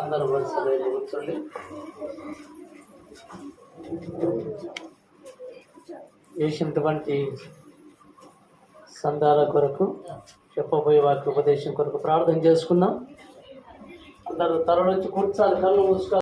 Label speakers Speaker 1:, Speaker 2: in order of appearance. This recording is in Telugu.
Speaker 1: అందరూ వరుసలో కూర్చోండి. వేసినటువంటి సందాల కొరకు చెప్పబోయే వారికి ఉపదేశం కొరకు ప్రార్థన చేసుకున్నాం అందరూ తరలించి కూర్చాలి కళ్ళు మూసుకోవాలి.